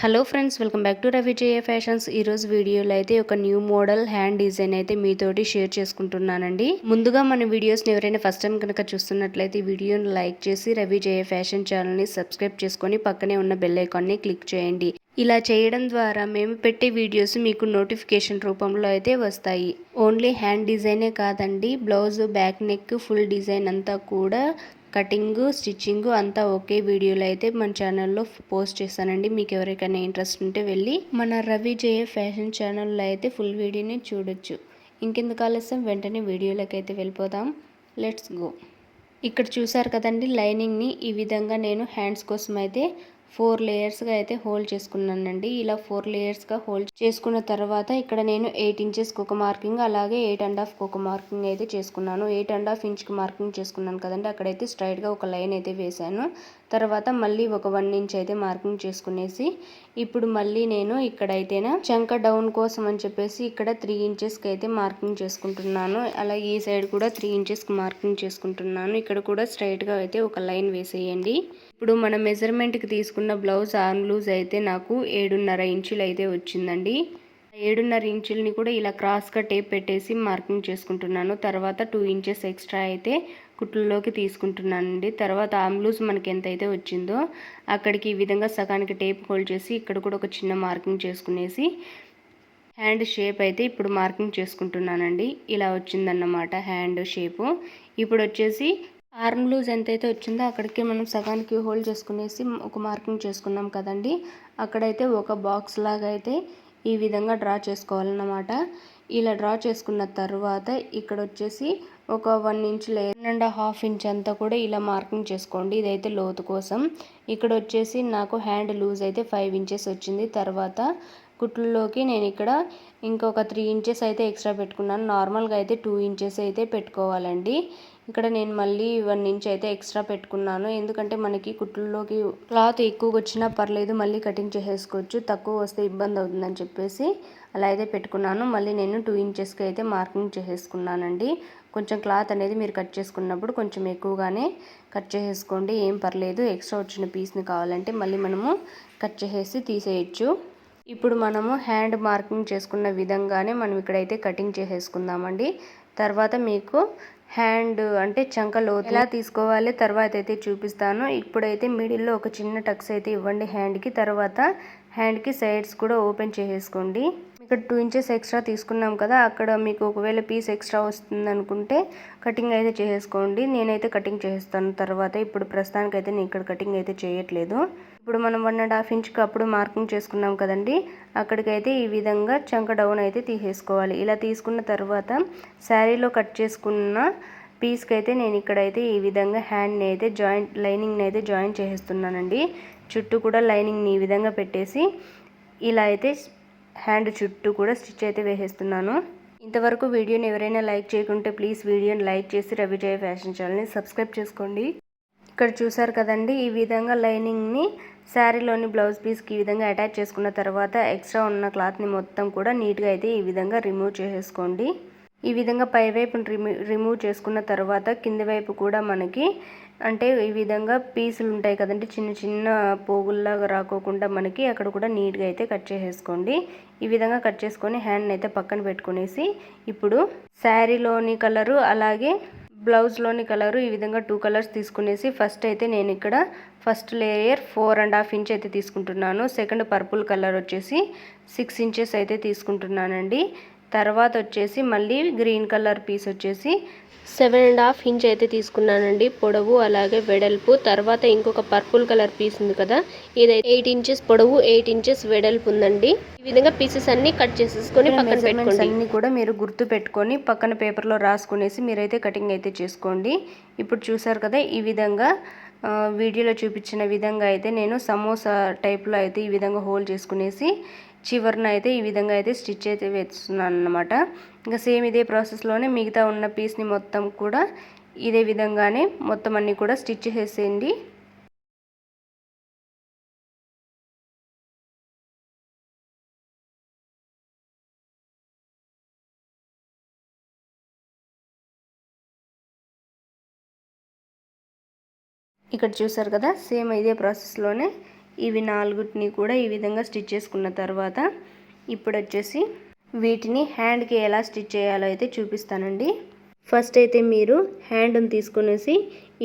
Hello friends welcome back to Ravijaya fashions ఈరోజు వీడియోలో అయితే ఒక న్యూ మోడల్ హ్యాండ్ డిజైన్ అయితే మీతోటి షేర్ చేసుకుంటున్నానండి. ముందుగా మన వీడియోస్ని ఎవరైనా ఫస్ట్ టైం కనుక చూస్తున్నట్లయితే వీడియోను వీడియోని లైక్ చేసి రవిజయ ఫ్యాషన్ ఛానల్ని సబ్స్క్రైబ్ చేసుకొని పక్కనే ఉన్న బెల్ ఐకాన్ని క్లిక్ చేయండి. ఇలా చేయడం ద్వారా మేము పెట్టే వీడియోస్ మీకు నోటిఫికేషన్ రూపంలో అయితే వస్తాయి. ఓన్లీ హ్యాండ్ డిజైనే కాదండి blouse back neck full design అంతా కూడా కటింగ్ స్టిచ్చింగ్ అంతా ఒకే వీడియోలో అయితే మన ఛానల్లో పోస్ట్ చేస్తానండి. మీకు ఎవరికైనా ఇంట్రెస్ట్ ఉంటే వెళ్ళి మన రవి జయ ఫ్యాషన్ ఛానల్లో అయితే ఫుల్ వీడియోని చూడొచ్చు. ఇంకెందుకు ఆలస్యం? వెంటనే వీడియోలోకి అయితే వెళ్ళిపోదాం. Let's go. ఇక్కడ చూసారు కదండి లైనింగ్ని. ఈ విధంగా నేను హ్యాండ్స్ కోసం అయితే ఫోర్ లేయర్స్గా అయితే హోల్డ్ చేసుకున్నానండి. ఇలా ఫోర్ లేయర్స్గా హోల్డ్ చేసుకున్న తర్వాత ఇక్కడ నేను ఎయిట్ ఇంచెస్కి ఒక మార్కింగ్ అలాగే ఎయిట్ అండ్ హాఫ్ ఒక మార్కింగ్ అయితే చేసుకున్నాను. ఎయిట్ అండ్ హాఫ్ ఇంచ్కి మార్కింగ్ చేసుకున్నాను కదండి. అక్కడైతే స్ట్రైట్గా ఒక లైన్ అయితే వేశాను. తర్వాత మళ్ళీ ఒక వన్ ఇంచ్ అయితే మార్కింగ్ చేసుకునేసి ఇప్పుడు మళ్ళీ నేను ఇక్కడైతేనా చంక డౌన్ కోసం అని చెప్పేసి ఇక్కడ త్రీ ఇంచెస్కి అయితే మార్కింగ్ చేసుకుంటున్నాను. అలాగే ఈ సైడ్ కూడా త్రీ ఇంచెస్కి మార్కింగ్ చేసుకుంటున్నాను. ఇక్కడ కూడా స్ట్రైట్గా అయితే ఒక లైన్ వేసేయండి. ఇప్పుడు మన మెజర్మెంట్కి తీసుకున్న బ్లౌజ్ ఆర్మ్ లూజ్ అయితే నాకు ఏడున్నర ఇంచులు అయితే వచ్చిందండి. ఏడున్నర ఇంచుల్ని కూడా ఇలా క్రాస్గా టేప్ పెట్టేసి మార్కింగ్ చేసుకుంటున్నాను. తర్వాత టూ ఇంచెస్ ఎక్స్ట్రా అయితే కుట్లలోకి తీసుకుంటున్నానండి. తర్వాత ఆమ్లూస్ లూజ్ మనకి ఎంత అయితే వచ్చిందో అక్కడికి ఈ విధంగా సగానికి టేప్ హోల్డ్ చేసి ఇక్కడ కూడా ఒక చిన్న మార్కింగ్ చేసుకునేసి హ్యాండ్ షేప్ అయితే ఇప్పుడు మార్కింగ్ చేసుకుంటున్నానండి. ఇలా వచ్చిందన్నమాట హ్యాండ్ షేపు ఇప్పుడు వచ్చేసి ఆర్మ్ లూజ్ ఎంతైతే వచ్చిందో అక్కడికి మనం సగానికి హోల్డ్ చేసుకునేసి ఒక మార్కింగ్ చేసుకున్నాం కదండి. అక్కడైతే ఒక బాక్స్ లాగా అయితే ఈ విధంగా డ్రా చేసుకోవాలన్నమాట. ఇలా డ్రా చేసుకున్న తర్వాత ఇక్కడ వచ్చేసి ఒక వన్ ఇంచ్ లే అండ్ హాఫ్ ఇంచ్ అంతా కూడా ఇలా మార్కింగ్ చేసుకోండి. ఇదైతే లోతు కోసం. ఇక్కడ వచ్చేసి నాకు హ్యాండ్ లూజ్ అయితే ఫైవ్ ఇంచెస్ వచ్చింది. తర్వాత కుట్లలోకి నేను ఇక్కడ ఇంకొక త్రీ ఇంచెస్ అయితే ఎక్స్ట్రా పెట్టుకున్నాను. నార్మల్గా అయితే టూ ఇంచెస్ అయితే పెట్టుకోవాలండి. ఇక్కడ నేను మళ్ళీ వన్ ఇంచ్ అయితే ఎక్స్ట్రా పెట్టుకున్నాను. ఎందుకంటే మనకి కుట్లలోకి క్లాత్ ఎక్కువగా వచ్చినా పర్లేదు మళ్ళీ కటింగ్ చేసేసుకోవచ్చు. తక్కువ వస్తే ఇబ్బంది అవుతుందని చెప్పేసి అలా అయితే పెట్టుకున్నాను. మళ్ళీ నేను టూ ఇంచెస్కి అయితే మార్కింగ్ చేసేసుకున్నానండి. కొంచెం క్లాత్ అనేది మీరు కట్ చేసుకున్నప్పుడు కొంచెం ఎక్కువగానే కట్ చేసేసుకోండి. ఏం పర్లేదు ఎక్స్ట్రా వచ్చిన పీస్ని కావాలంటే మళ్ళీ మనము కట్ చేసేసి తీసేయచ్చు. ఇప్పుడు మనము హ్యాండ్ మార్కింగ్ చేసుకున్న విధంగానే మనం ఇక్కడైతే కటింగ్ చేసేసుకుందామండి. తర్వాత మీకు హ్యాండ్ అంటే చంక లోతు. ఎలా తీసుకోవాలి? తర్వాత అయితే చూపిస్తాను. ఇప్పుడైతే మిడిల్లో ఒక చిన్న టక్స్ అయితే ఇవ్వండి హ్యాండ్కి. తర్వాత హ్యాండ్కి సైడ్స్ కూడా ఓపెన్ చేసేసుకోండి. ఇక్కడ టూ ఇంచెస్ ఎక్స్ట్రా తీసుకున్నాం కదా అక్కడ మీకు ఒకవేళ పీస్ ఎక్స్ట్రా వస్తుంది అనుకుంటే కటింగ్ అయితే చేసేసుకోండి నేనైతే కటింగ్ చేస్తాను తర్వాత. ఇప్పుడు ప్రస్తుతానికైతే నేను ఇక్కడ కటింగ్ అయితే చేయట్లేదు. ఇప్పుడు మనం వన్ అండ్ హాఫ్ ఇంచ్కి అప్పుడు మార్కింగ్ చేసుకున్నాం కదండి అక్కడికైతే ఈ విధంగా చంక డౌన్ అయితే తీసేసుకోవాలి. ఇలా తీసుకున్న తర్వాత శారీలో కట్ చేసుకున్న పీస్కి అయితే నేను ఇక్కడైతే ఈ విధంగా హ్యాండ్ని అయితే జాయింట్ లైనింగ్ని అయితే జాయిన్ చేసేస్తున్నానండి. చుట్టూ కూడా లైనింగ్ని ఈ విధంగా పెట్టేసి ఇలా అయితే హ్యాండ్ చుట్టూ కూడా స్టిచ్ అయితే వేసేస్తున్నాను. ఇంతవరకు వీడియోని ఎవరైనా లైక్ చేయకుంటే ప్లీజ్ వీడియోని లైక్ చేసి రవిజయ ఫ్యాషన్ ఛానల్ని సబ్స్క్రైబ్ చేసుకోండి. ఇక్కడ చూసారు కదండి ఈ విధంగా లైనింగ్ని శారీలోని బ్లౌజ్ పీస్కి ఈ విధంగా అటాచ్ చేసుకున్న తర్వాత ఎక్స్ట్రా ఉన్న క్లాత్ని మొత్తం కూడా నీట్గా అయితే ఈ విధంగా రిమూవ్ చేసేసుకోండి. ఈ విధంగా పై రిమూ రిమూవ్ చేసుకున్న తర్వాత కింది వైపు కూడా మనకి అంటే ఈ విధంగా పీసులు ఉంటాయి కదండి చిన్న చిన్న పోగుల్లాగా రాకోకుండా మనకి అక్కడ కూడా నీట్గా అయితే కట్ చేసేసుకోండి. ఈ విధంగా కట్ చేసుకొని హ్యాండ్ని అయితే పక్కన పెట్టుకునేసి ఇప్పుడు శారీలోని కలరు అలాగే బ్లౌజ్లోని కలరు ఈ విధంగా టూ కలర్స్ తీసుకునేసి ఫస్ట్ అయితే నేను ఇక్కడ first layer four and half inch అయితే తీసుకుంటున్నాను. సెకండ్ పర్పుల్ కలర్ వచ్చేసి సిక్స్ ఇంచెస్ అయితే తీసుకుంటున్నానండి. తర్వాత వచ్చేసి మళ్ళీ గ్రీన్ కలర్ పీస్ వచ్చేసి సెవెన్ అండ్ హాఫ్ ఇంచ్ అయితే తీసుకున్నానండి. పొడవు అలాగే వెడల్పు. తర్వాత ఇంకొక పర్పుల్ కలర్ పీస్ ఉంది కదా ఇది ఎయిట్ ఇంచెస్ పొడవు ఎయిట్ ఇంచెస్ వెడల్పు ఉందండి. ఈ విధంగా పీసెస్ అన్ని కట్ చేసేసుకొని పక్కన పెట్టుకోండి. అన్ని కూడా మీరు గుర్తు పెట్టుకొని పక్కన పేపర్లో రాసుకునేసి మీరైతే కటింగ్ అయితే చేసుకోండి. ఇప్పుడు చూసారు కదా ఈ విధంగా వీడియోలో చూపించిన విధంగా అయితే నేను సమోసా టైప్లో అయితే ఈ విధంగా హోల్ చేసుకునేసి చివరిన అయితే ఈ విధంగా అయితే స్టిచ్ అయితే వేస్తున్నాను అనమాట ఇంకా సేమ్ ఇదే ప్రాసెస్లోనే మిగతా ఉన్న పీస్ని మొత్తం కూడా ఇదే విధంగానే మొత్తం అన్నీ కూడా స్టిచ్ చేసేయండి. ఇక్కడ చూసారు కదా సేమ్ ఇదే ప్రాసెస్లోనే ఇవి నాలుగుటిని కూడా ఈ విధంగా స్టిచ్ చేసుకున్న తర్వాత ఇప్పుడు వచ్చేసి వీటిని హ్యాండ్కి ఎలా స్టిచ్ చేయాలో అయితే చూపిస్తానండి. ఫస్ట్ అయితే మీరు హ్యాండ్ని తీసుకునేసి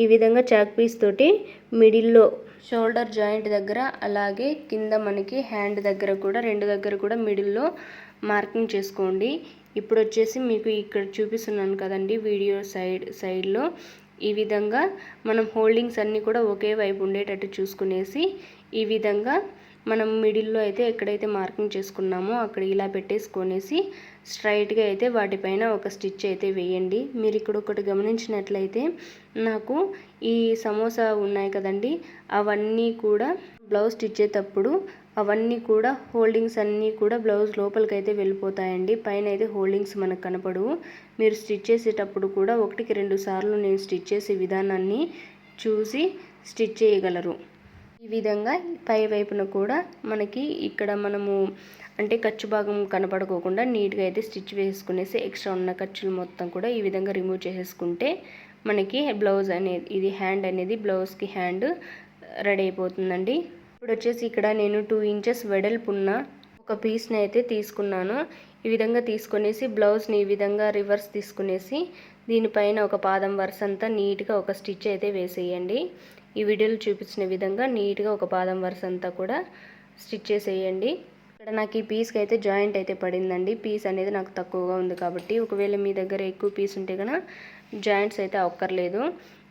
ఈ విధంగా చాక్ పీస్ తోటి మిడిల్లో షోల్డర్ జాయింట్ దగ్గర అలాగే కింద మనకి హ్యాండ్ దగ్గర కూడా రెండు దగ్గర కూడా మిడిల్లో మార్కింగ్ చేసుకోండి. ఇప్పుడు వచ్చేసి మీకు ఇక్కడ చూపిస్తున్నాను కదండి వీడియో సైడ్ సైడ్లో. ఈ విధంగా మనం హోల్డింగ్స్ అన్నీ కూడా ఒకే వైపు ఉండేటట్టు చూసుకునేసి ఈ విధంగా మనం మిడిల్లో అయితే ఎక్కడైతే మార్కింగ్ చేసుకున్నామో అక్కడ ఇలా పెట్టేసుకొనేసి స్ట్రైట్గా అయితే వాటిపైన ఒక స్టిచ్ అయితే వేయండి. మీరు ఇక్కడ ఒకటి గమనించినట్లయితే నాకు ఈ సమోసా ఉన్నాయి కదండి అవన్నీ కూడా బ్లౌజ్ స్టిచ్ చేసేటప్పుడు అవన్నీ కూడా హోల్డింగ్స్ అన్నీ కూడా బ్లౌజ్ లోపలికి అయితే వెళ్ళిపోతాయండి. పైన అయితే హోల్డింగ్స్ మనకు కనపడవు. మీరు స్టిచ్ చేసేటప్పుడు కూడా ఒకటికి రెండు సార్లు నేను స్టిచ్ చేసే విధానాన్ని చూసి స్టిచ్ చేయగలరు. ఈ విధంగా పై వైపున కూడా మనకి ఇక్కడ మనము అంటే ఖర్చు భాగం కనపడుకోకుండా నీట్గా అయితే స్టిచ్ వేసుకునేసి ఎక్స్ట్రా ఉన్న ఖర్చులు మొత్తం కూడా ఈ విధంగా రిమూవ్ చేసేసుకుంటే మనకి బ్లౌజ్ అనేది ఇది హ్యాండ్ అనేది బ్లౌజ్కి హ్యాండ్ రెడీ అయిపోతుందండి. ఇప్పుడు వచ్చేసి ఇక్కడ నేను టూ ఇంచెస్ వెడల్పున్న ఒక పీస్ని అయితే తీసుకున్నాను. ఈ విధంగా తీసుకునేసి బ్లౌజ్ని ఈ విధంగా రివర్స్ తీసుకునేసి దీనిపైన ఒక పాదం వరుస అంతా నీట్గా ఒక స్టిచ్ అయితే వేసేయండి. ఈ వీడియోలో చూపించిన విధంగా నీట్గా ఒక పాదం వరుస అంతా కూడా స్టిచ్ చేసేయండి. ఇక్కడ నాకు ఈ పీస్కి అయితే జాయింట్ అయితే పడిందండి. పీస్ అనేది నాకు తక్కువగా ఉంది కాబట్టి ఒకవేళ మీ దగ్గర ఎక్కువ పీస్ ఉంటే కనుక జాయింట్స్ అయితే అక్కర్లేదు.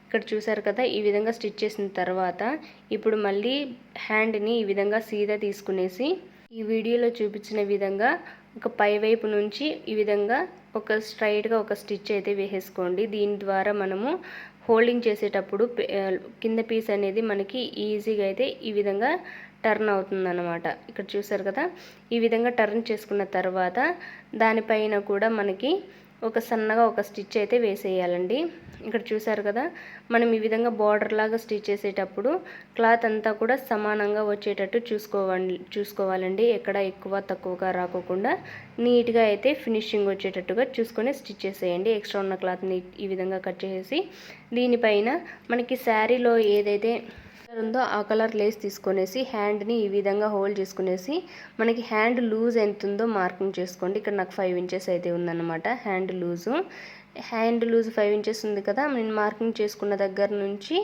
ఇక్కడ చూసారు కదా ఈ విధంగా స్టిచ్ చేసిన తర్వాత ఇప్పుడు మళ్ళీ హ్యాండ్ని ఈ విధంగా సీదా తీసుకునేసి ఈ వీడియోలో చూపించిన విధంగా ఒక పై వైపు నుంచి ఈ విధంగా ఒక స్ట్రైట్గా ఒక స్టిచ్ అయితే వేసేసుకోండి. దీని ద్వారా మనము హోల్డింగ్ చేసేటప్పుడు కింద పీస్ అనేది మనకి ఈజీగా అయితే ఈ విధంగా టర్న్ అవుతుందన్నమాట. ఇక్కడ చూసారు కదా? ఈ విధంగా టర్న్ చేసుకున్న తర్వాత దానిపైన కూడా మనకి ఒక సన్నగా ఒక స్టిచ్ అయితే వేసేయాలండి. ఇక్కడ చూసారు కదా మనం ఈ విధంగా బార్డర్ లాగా స్టిచ్ చేసేటప్పుడు క్లాత్ అంతా కూడా సమానంగా వచ్చేటట్టు చూసుకోవాలి చూసుకోవాలండి. ఎక్కడ ఎక్కువ తక్కువగా రాకోకుండా నీట్గా అయితే ఫినిషింగ్ వచ్చేటట్టుగా చూసుకొని స్టిచ్ చేసేయండి. ఎక్స్ట్రా ఉన్న క్లాత్ని ఈ విధంగా కట్ చేసి దీనిపైన మనకి శారీలో ఏదైతే ఉందో ఆ కలర్ లేస్ తీసుకొనేసి హ్యాండ్ని ఈ విధంగా హోల్డ్ చేసుకునేసి మనకి హ్యాండ్ లూజ్ ఎంత ఉందో మార్కింగ్ చేసుకోండి. ఇక్కడ నాకు ఫైవ్ ఇంచెస్ అయితే ఉందన్నమాట hand loose hand loose five inches ఉంది కదా నేను మార్కింగ్ చేసుకున్న దగ్గర నుంచి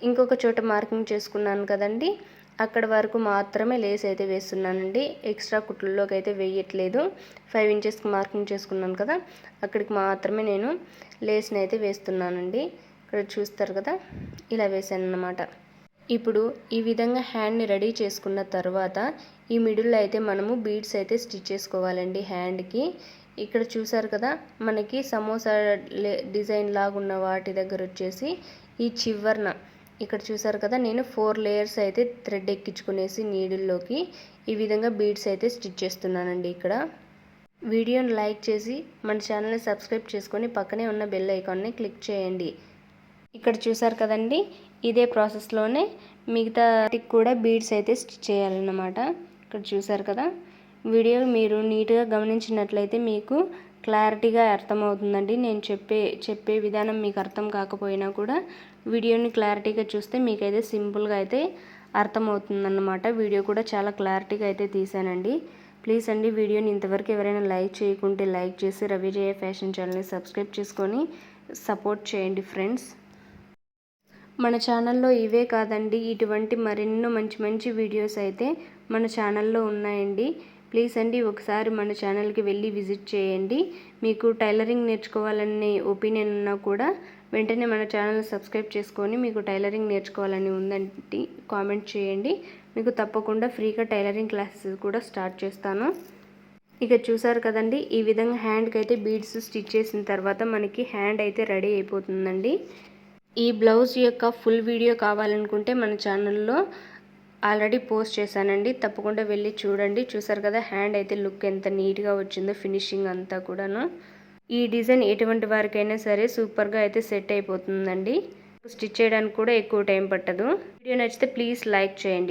ఇంకొక చోట మార్కింగ్ చేసుకున్నాను కదండి అక్కడ వరకు మాత్రమే లేస్ అయితే వేస్తున్నానండి. ఎక్స్ట్రా కుట్లలోకి అయితే వేయట్లేదు. ఫైవ్ ఇంచెస్కి మార్కింగ్ చేసుకున్నాను కదా అక్కడికి మాత్రమే నేను లేస్ని అయితే వేస్తున్నానండి. ఇక్కడ చూస్తారు కదా? ఇలా వేసాను అన్నమాట ఇప్పుడు ఈ విధంగా హ్యాండ్ని రెడీ చేసుకున్న తర్వాత ఈ మిడిల్లో అయితే మనము బీడ్స్ అయితే స్టిచ్ చేసుకోవాలండి హ్యాండ్కి. ఇక్కడ చూసారు కదా? మనకి సమోసా డిజైన్ లాగున్న వాటి దగ్గర వచ్చేసి ఈ చివరన. ఇక్కడ చూసారు కదా? నేను ఫోర్ లేయర్స్ అయితే థ్రెడ్ ఎక్కించుకునేసి నీడిల్లోకి ఈ విధంగా బీడ్స్ అయితే స్టిచ్ చేస్తున్నానండి ఇక్కడ. వీడియోని లైక్ చేసి మన ఛానల్ని సబ్స్క్రైబ్ చేసుకొని పక్కనే ఉన్న బెల్ ఐకాన్ని క్లిక్ చేయండి. ఇక్కడ చూసారు కదండి ఇదే ప్రాసెస్లోనే మిగతా కూడా బీడ్స్ అయితే స్టిచ్ చేయాలన్నమాట. ఇక్కడ చూసారు కదా వీడియో మీరు నీట్గా గమనించినట్లయితే మీకు క్లారిటీగా అర్థమవుతుందండి. నేను చెప్పే చెప్పే విధానం మీకు అర్థం కాకపోయినా కూడా వీడియోని క్లారిటీగా చూస్తే మీకైతే సింపుల్గా అయితే అర్థమవుతుందన్నమాట. వీడియో కూడా చాలా క్లారిటీగా అయితే తీసానండి. ప్లీజ్ అండి వీడియోని ఇంతవరకు ఎవరైనా లైక్ చేయకుంటే లైక్ చేసి రవిజయ ఫ్యాషన్ ఛానల్ని సబ్స్క్రైబ్ చేసుకొని సపోర్ట్ చేయండి ఫ్రెండ్స్. మన ఛానల్లో ఇవే కాదండి. ఇటువంటి మరెన్నో మంచి మంచి వీడియోస్ అయితే మన ఛానల్లో ఉన్నాయండి. ప్లీజ్ అండి ఒకసారి మన ఛానల్కి వెళ్ళి విజిట్ చేయండి. మీకు టైలరింగ్ నేర్చుకోవాలనే ఒపీనియన్ ఉన్నా కూడా వెంటనే మన ఛానల్ సబ్స్క్రైబ్ చేసుకొని మీకు టైలరింగ్ నేర్చుకోవాలని ఉందండి కామెంట్ చేయండి. మీకు తప్పకుండా ఫ్రీగా టైలరింగ్ క్లాసెస్ కూడా స్టార్ట్ చేస్తాను. ఇక చూసారు కదండి ఈ విధంగా హ్యాండ్కి అయితే బీడ్స్ స్టిచ్ చేసిన తర్వాత మనకి హ్యాండ్ అయితే రెడీ అయిపోతుందండి. ఈ బ్లౌజ్ యొక్క ఫుల్ వీడియో కావాలనుకుంటే మన ఛానల్లో ఆల్రెడీ పోస్ట్ చేశానండి. తప్పకుండా వెళ్ళి చూడండి. చూసారు కదా హ్యాండ్ అయితే లుక్ ఎంత నీట్గా వచ్చిందో ఫినిషింగ్ అంతా కూడాను. ఈ డిజైన్ ఎటువంటి వారికైనా సరే సూపర్గా అయితే సెట్ అయిపోతుందండి. స్టిచ్ చేయడానికి కూడా ఎక్కువ టైం పట్టదు. వీడియో నచ్చితే ప్లీజ్ లైక్ చేయండి.